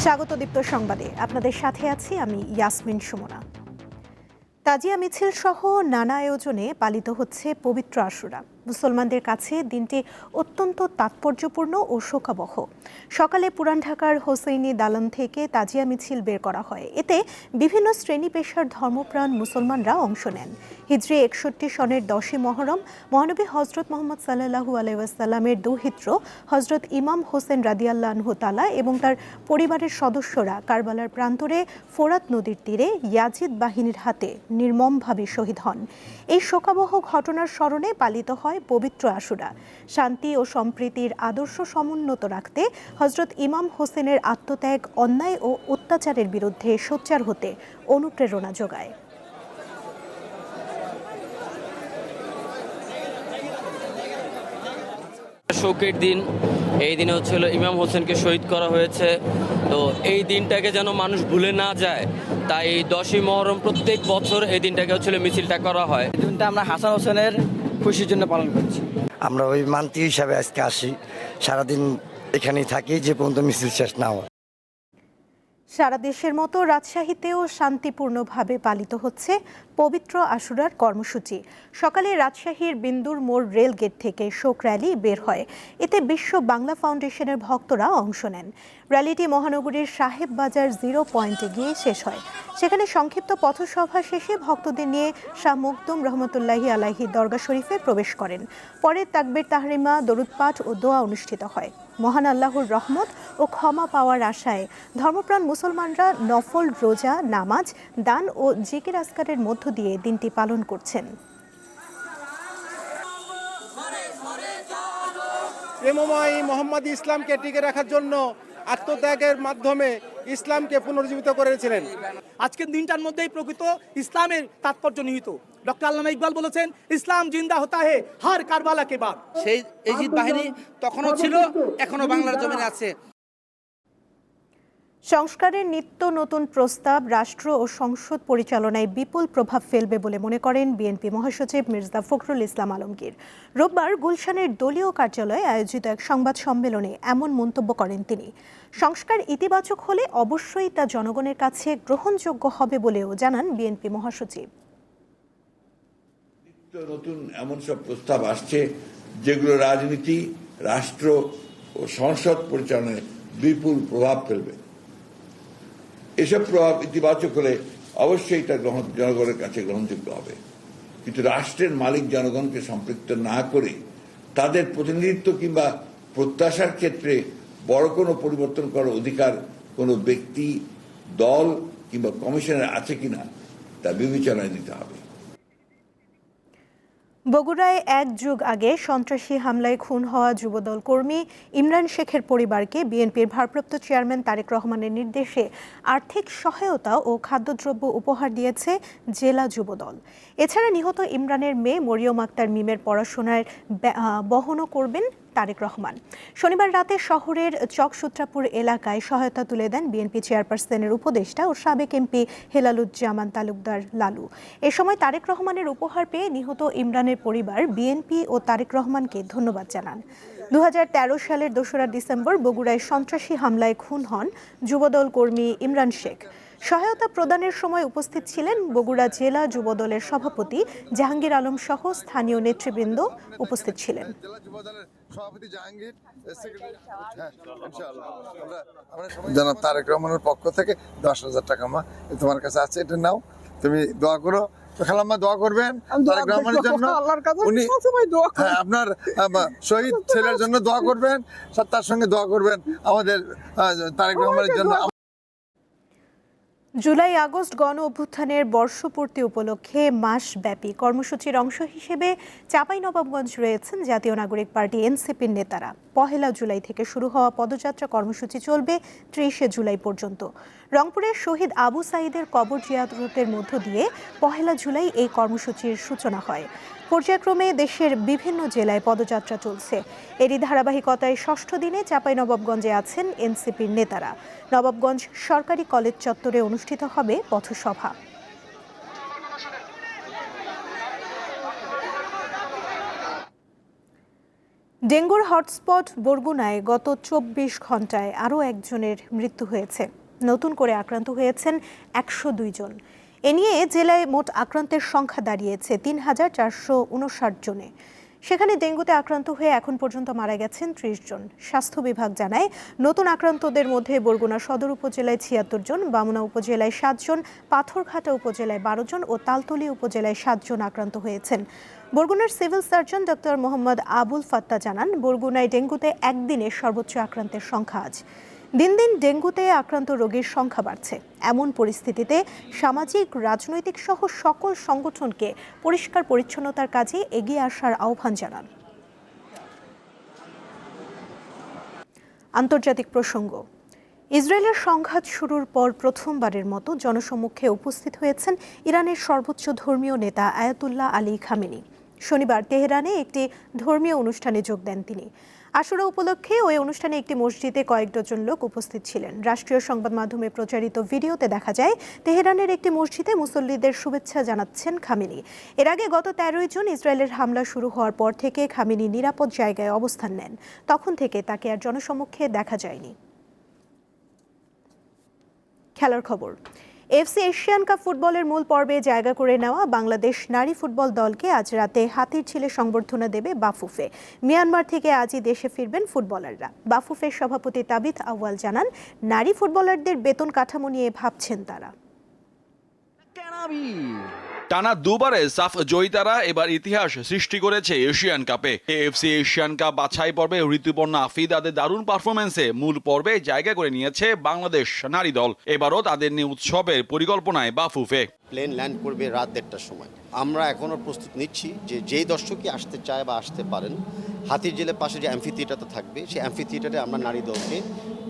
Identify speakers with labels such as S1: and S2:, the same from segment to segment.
S1: স্বাগত দীপ্ত সংবাদে। আপনাদের সাথে আছি আমি ইয়াসমিন সুমনা। তাজিয়া মিছিল সহ নানা আয়োজনে পালিত হচ্ছে পবিত্র আশুরা। মুসলমানদের কাছে দিনটি অত্যন্ত তাৎপর্যপূর্ণ ও শোকাবহ। সকালে পুরান ঢাকার হোসেইনি দালান থেকে তাজিয়া মিছিল বের করা হয়। এতে বিভিন্ন শ্রেণি পেশার ধর্মপ্রাণ মুসলমানরা অংশ নেন। হিজরি একষট্টি সনের দশই মহরম মহানবী হজরত মোহাম্মদ সাল্লাহু আলাইসাল্লামের দৌহিত্র হজরত ইমাম হোসেন রাদিয়াল্লাহু তালা এবং তার পরিবারের সদস্যরা কারবালার প্রান্তরে ফোরাত নদীর তীরে ইয়াজিদ বাহিনীর হাতে নির্মমভাবে শহীদ হন। এই শোকাবহ ঘটনার স্মরণে পালিত হয় পবিত্র আশুরা। শান্তি ও সম্প্রীতির আদর্শ সমুন্নত রাখতে হজরত ইমাম হোসেনের আত্মত্যাগ অন্যায় ও অত্যাচারের বিরুদ্ধে সোচ্চার হতে অনুপ্রেরণা যোগায়।
S2: শোকের দিন এই দিনে হচ্ছে হলো ইমাম হোসেনকে শহীদ করা হয়েছে। তো এই দিনটাকে যেন মানুষ ভুলে না যায় তাই দশই মহরম প্রত্যেক বছর এই দিনটাকে হচ্ছিল মিছিলটা করা হয়।
S3: দিনটা আমরা হাসান হোসেনের খুশির জন্য পালন করছি।
S4: আমরা ওই মান্তি হিসাবে আজকে আসি। সারাদিন এখানেই থাকি, যে পর্যন্ত মিছিল শেষ না হয়।
S1: সারা দেশের মতো রাজশাহীতেও শান্তিপূর্ণভাবে পালিত হচ্ছে পবিত্র আশুরার কর্মসূচি। সকালে রাজশাহীর বিন্দুর মোড় রেল গেট থেকে শোক র্যালি বের হয়। এতে বিশ্ব বাংলা ফাউন্ডেশনের ভক্তরা অংশ নেন। র্যালিটি মহানগরীর সাহেব বাজার জিরো পয়েন্টে গিয়ে শেষ হয়। সেখানে সংক্ষিপ্ত পথসভা শেষে ভক্তদের নিয়ে শাহ মুকদুম রহমতুল্লাহি আলাহি দরগা শরীফে প্রবেশ করেন। পরে তাকবির তাহরিমা, দরুদ পাঠ ও দোয়া অনুষ্ঠিত হয়। মহান আল্লাহর রহমত ও ক্ষমা পাওয়ার আশায় ধর্মপ্রাণ মুসলমানরা নফল রোজা নামাজ দান ও জিকির আসকারের মধ্য দিয়ে দিনটি পালন করছেন।
S5: প্রেমময় মোহাম্মদ ইসলামকে টিকে রাখার জন্য আত্মত্যাগের মাধ্যমে ইসলামকে পুনর্জীবিত করেছিলেন।
S6: আজকের দিনটার মধ্যেই প্রকৃত ইসলামের তাৎপর্য নিহিত। ডক্টর আল্লামা ইকবাল বলেছেন ইসলাম জিন্দা হতা হে হার কারবালা কে বাদ।
S7: সেই এজিদ বাহিনী তখনও ছিল এখনও বাংলার জমিনে আছে।
S1: সংস্কারের নিত্য নতুন প্রস্তাব রাষ্ট্র ও সংসদ পরিচালনায় বিপুল প্রভাব ফেলবে বলে মনে করেন বিএনপি মহাসচিব মির্জা ফখরুল ইসলাম আলমগীর। রোববার গুলশানের দলীয় কার্যালয়ে আয়োজিত এক সংবাদ সম্মেলনে এমন মন্তব্য করেন তিনি। সংস্কার ইতিবাচক হলে অবশ্যই তা জনগণের কাছে গ্রহণযোগ্য হবে বলেও জানান বিএনপি মহাসচিব।
S8: নতুন এমন সব প্রস্তাব আসছে যেগুলো রাজনীতি, রাষ্ট্র ও সংসদ পরিচালনায় বিপুল প্রভাব ফেলবে। এসব প্রভাব ইতিবাচক হলে অবশ্যই তা গ্রহণ, জনগণের কাছে গ্রহণযোগ্য হবে। কিন্তু রাষ্ট্রের মালিক জনগণকে সম্পৃক্ত না করে তাদের প্রতিনিধিত্ব কিংবা প্রত্যাশার ক্ষেত্রে বড় কোনো পরিবর্তন করার অধিকার কোনো ব্যক্তি, দল কিংবা কমিশনের আছে কিনা তা বিবেচনায় নিতে হবে।
S1: বগুড়ায় এক যুগ আগে সন্ত্রাসী হামলায় খুন হওয়া যুবদল কর্মী ইমরান শেখের পরিবারকে বিএনপির ভারপ্রাপ্ত চেয়ারম্যান তারেক রহমানের নির্দেশে আর্থিক সহায়তা ও খাদ্যদ্রব্য উপহার দিয়েছে জেলা যুবদল। এছাড়া নিহত ইমরানের মেয়ে মরিয়ম আক্তার মিমের পড়াশোনার বহনও করবেন তারেক রহমান। শনিবার রাতে শহরের চকসূত্রাপুর এলাকায় সহায়তা তুলে দেন বিএনপি চেয়ারপারসনের উপদেষ্টা ও সাবেক এমপি হেলালুজ্জামান তালুকদার লালু। এ সময় তারেক রহমানের উপহার পেয়ে নিহত ইমরানের পরিবার, বিএনপি ও তারেক রহমানকে ধন্যবাদ জানান। দু হাজার তেরো সালের দোসরা ডিসেম্বর বগুড়ায় সন্ত্রাসী হামলায় খুন হন যুবদল কর্মী ইমরান শেখ। সহায়তা প্রদানের সময় উপস্থিত ছিলেন বগুড়া জেলা যুবদলের সভাপতি জাহাঙ্গীর আলম সহ স্থানীয় নেতৃবৃন্দ উপস্থিত ছিলেন।
S9: সভাপতি জাহাঙ্গীর হ্যাঁ ইনশাআল্লাহ। আমরা আমরা সবাই জনাব তারেক রহমানের পক্ষ থেকে দশ হাজার টাকা মা তোমার কাছে আছে এটা নাও। তুমি দোয়া করো। তো খালাম্মা দোয়া করবেন তারেক রহমানের জন্য। উনি হ্যাঁ আপনার শহীদ ছেলের জন্য দোয়া করবেন তার সঙ্গে দোয়া করবেন। আমাদের তারেক রহমানের জন্য।
S1: জুলাই, আগস্ট গণ অভ্যুত্থানের বর্ষপূর্তি উপলক্ষে মাসব্যাপী কর্মসূচির অংশ হিসেবে চাঁপাইনবাবগঞ্জ রয়েছেন জাতীয় নাগরিক পার্টি এনসিপির নেতারা। পহেলা জুলাই থেকে শুরু হওয়া পদযাত্রা কর্মসূচি চলবে ত্রিশে জুলাই পর্যন্ত। রংপুরের শহীদ আবু সাইদের কবর জিয়ারতের মধ্য দিয়ে পহেলা জুলাই এই কর্মসূচির সূচনা হয়। পর্যায়ক্রমে দেশের বিভিন্ন জেলায় পদযাত্রা চলছে। এরই ধারাবাহিকতায় ষষ্ঠ দিনে চাঁপাইনবাবগঞ্জে আছেন এনসিপির নেতারা। নবাবগঞ্জ সরকারি কলেজ চত্বরে অনুষ্ঠিত হবে পথসভা। ডেঙ্গুর হটস্পট বরগুনায় গত চব্বিশ ঘন্টায় আরও একজনের মৃত্যু হয়েছে। নতুন করে আক্রান্ত হয়েছেন একশো দুই জন। এ নিয়ে জেলায় মোট আক্রান্তের সংখ্যা দাঁড়িয়েছে তিন হাজার চারশো উনষাট জনে। সেখানে ডেঙ্গুতে আক্রান্ত হয়ে এখন পর্যন্ত মারা গেছেন ত্রিশ জন। স্বাস্থ্য বিভাগ জানায়, নতুন আক্রান্তদের মধ্যে বরগুনা সদর উপজেলায় ছিয়াত্তর জন, বামুনা উপজেলায় সাতজন পাথরঘাটা উপজেলায় বারো জন ও তালতলী উপজেলায় সাতজন আক্রান্ত হয়েছেন। বরগুনার civil surgeon doctor Mohammad Abul Fatta জানান, বরগুনায় ডেঙ্গুতে একদিনে সর্বোচ্চ আক্রান্তের সংখ্যা আজ। দিন দিন ডেঙ্গুতে আক্রান্ত রোগীর সংখ্যা বাড়ছে। এমন পরিস্থিতিতে সামাজিক, রাজনৈতিক সহ সকল সংগঠনকে পরিষ্কার পরিচ্ছন্নতার কাজে এগিয়ে আসার আহ্বান জানান। আন্তর্জাতিক প্রসঙ্গ, ইসরায়েলের সংঘাত শুরুর পর প্রথমবারের মতো জনসম্মুখে উপস্থিত হয়েছেন ইরানের সর্বোচ্চ ধর্মীয় নেতা আয়াতুল্লাহ আলী খামেনি। শনিবার তেহরানে একটি ধর্মীয় অনুষ্ঠানে যোগ দেন তিনি। আশুরা উপলক্ষে ওই অনুষ্ঠানে একটি মসজিদে কয়েক ডজন লোক উপস্থিত ছিলেন। রাষ্ট্রীয় সংবাদ মাধ্যমে প্রচারিত ভিডিওতে দেখা যায়, তেহরানের একটি মসজিদে মুসল্লিদের শুভেচ্ছা জানাচ্ছেন খামেনি। এর আগে গত তেরোই জুন ইসরায়েলের হামলা শুরু হওয়ার পর থেকে খামেনি নিরাপদ জায়গায় অবস্থান নেন। তখন থেকে তাকে আর জনসমক্ষে দেখা যায়নি। খেলার খবর। এফসি এশিয়ান কাপ ফুটবলের মূল পর্বে জায়গা করে নেওয়া বাংলাদেশ নারী ফুটবল দলকে আজ রাতে হাতির ছেলে সংবর্ধনা দেবে বাফুফে। মিয়ানমার থেকে আজই দেশে ফিরবেন ফুটবলাররা। বাফুফের সভাপতি তাবিথ আউয়াল জানান, নারী ফুটবলারদের বেতন কাঠামো নিয়ে ভাবছেন তারা।
S10: টানা দুবারে সাফ জয়িতারা এবার ইতিহাস সৃষ্টি করেছে এশিয়ান কাপে। এএফসি এশিয়ান কাপ বাছাই পর্বে ঋতুপর্ণা আফিদাদের দারুণ পারফরমেন্সে মূল পর্বে জায়গা করে নিয়েছে বাংলাদেশ নারী দল। এবারও তাদের নিয়ে উৎসবের পরিকল্পনায় বাফুফে
S11: প্লেন ল্যান্ড করবে রাত দেড়টার সময়। আমরা এখনও প্রস্তুত নিচ্ছি যে যেই দর্শকই আসতে চায় বা আসতে পারেন, হাতির জেলের পাশে যে অ্যাম্ফি থিয়েটারটা থাকবে, সেই অ্যাম্ফি থিয়েটারে আমরা নারী দলকে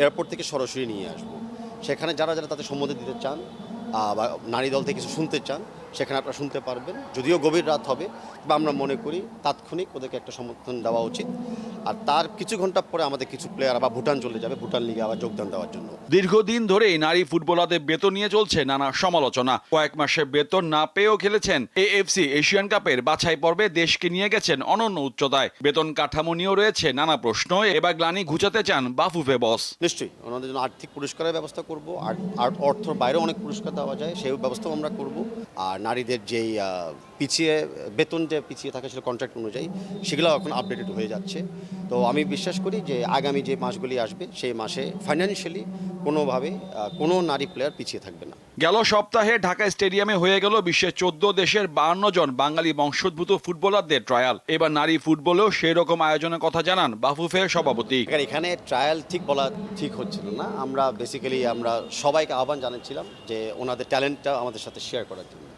S11: এয়ারপোর্ট থেকে সরাসরি নিয়ে আসব। সেখানে যারা যারা তাদের সম্মতি দিতে চান বা নারী দল থেকে কিছু শুনতে চান সেখানে আপনারা শুনতে পারবেন। যদিও গভীর রাত হবে, বা আমরা মনে করি তাৎক্ষণিক ওদেরকে একটা সমর্থন দেওয়া উচিত। আর তার কিছু ঘণ্টা পরে আমাদের কিছু প্লেয়ার আবার ভুটান চলে যাবে ভুটান লিগে আবার যোগদান দেওয়ার জন্য।
S10: দীর্ঘদিন ধরেই নারী ফুটবলারদের বেতন নিয়ে চলছে নানা সমালোচনা। কয়েক মাসে বেতন না পেয়েও খেলেছেন এএফসি এশিয়ান কাপের বাছাই পর্বে দেশকে নিয়ে গেছেন অনন্য উচ্চতায়। বেতন কাঠামো নিয়েও রয়েছে নানা প্রশ্ন। এবার গ্লানি ঘুচাতে চান বাফুফে বস।
S11: নিশ্চয়ই ওনাদের জন্য আর্থিক পুরস্কারের ব্যবস্থা করব আর অর্থর বাইরেও অনেক পুরস্কার দেওয়া যায় সেই ব্যবস্থাও আমরা করব। আর নারীদের যেই পিছিয়ে বেতন যে পিছিয়ে থাকে সেটা কন্ট্রাক্ট অনুযায়ী সেগুলো এখন আপডেটেড হয়ে যাচ্ছে। তো আমি বিশ্বাস করি যে আগামী যে মাসগুলি আসবে সেই মাসে ফাইন্যান্সিয়ালি কোনোভাবে কোনো নারী প্লেয়ার পিছিয়ে থাকবে না।
S10: গেল সপ্তাহে ঢাকা স্টেডিয়ামে হয়ে গেল বিশ্বের চোদ্দ দেশের বান্ন জন বাঙালি বংশোদ্ভূত ফুটবলারদের ট্রায়াল এবার নারী ফুটবলেও সেই রকম আয়োজনের কথা জানান বাফুফের সভাপতি।
S11: এখানে- এখানে ট্রায়াল ঠিক বলা ঠিক হচ্ছিল না। আমরা বেসিক্যালি আমরা সবাইকে আহ্বান জানাচ্ছিলাম যে ওনাদের ট্যালেন্টটা আমাদের সাথে শেয়ার করার জন্য।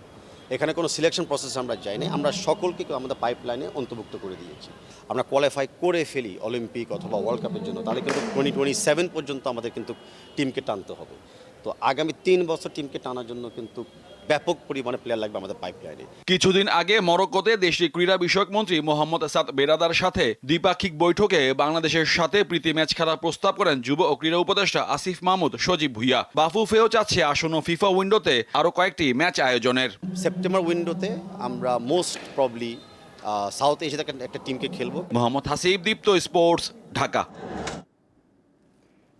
S11: এখানে কোনো সিলেকশন প্রসেস আমরা যাইনি। আমরা সকলকে আমাদের পাইপলাইনে অন্তর্ভুক্ত করে দিয়েছি। আমরা কোয়ালিফাই করে ফেলি অলিম্পিক অথবা ওয়ার্ল্ড কাপের জন্য। তাহলে কিন্তু টোয়েন্টি টোয়েন্টি সেভেন পর্যন্ত আমাদের কিন্তু টিমকে টানতে হবে। তো আগামী তিন বছর টিমকে টানার জন্য কিন্তু ব্যাপক পরিমাণে প্লেয়ার লাগবে আমাদের পাইপলাইনে
S10: কিছুদিন আগে মরক্কোতে দেশটির ক্রীড়া বিষয়ক মন্ত্রী মোহাম্মদ সাদ বেরাদার সাথে দ্বিপাক্ষিক বৈঠকে বাংলাদেশের সাথে প্রীতি ম্যাচ খেলার প্রস্তাব করেন যুব ও ক্রীড়া উপদেষ্টা আসিফ মাহমুদ সজীব ভুইয়া। বাফুফেও চাচ্ছে আসন্ন ফিফা উইন্ডোতে আরও কয়েকটি ম্যাচ আয়োজনের।
S11: সেপ্টেম্বর উইন্ডোতে আমরা মোস্ট প্রবলি সাউথ এশিয়া থেকে একটা টিমকে খেলব।
S10: মোহাম্মদ হাসিব দীপ্ত স্পোর্টস ঢাকা।